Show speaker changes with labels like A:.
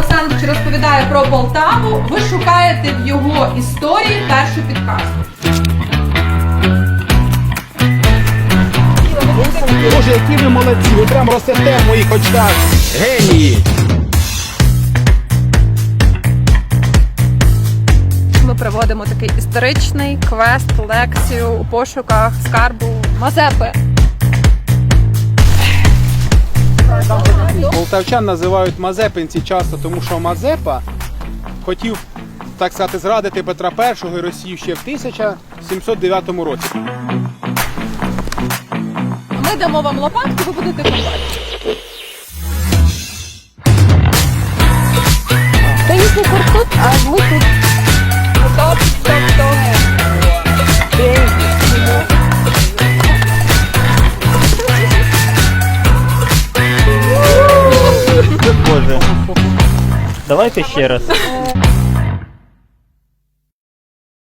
A: Олександрович розповідає про Полтаву, ви шукаєте в його історії першу підказку.
B: Боже, які ви молодці, ви прям ростете в моїх очках. Генії!
A: Ми проводимо такий історичний квест, лекцію у пошуках скарбу Мазепи.
B: Полтавчан називають Мазепинці часто, тому що Мазепа хотів, так сказати, зрадити Петра І і Росію ще в 1709 році.
A: Ми дамо вам лопатку, ви будете копати.
C: Та їхній тут, а ми тут.
D: Боже. Давайте ще раз.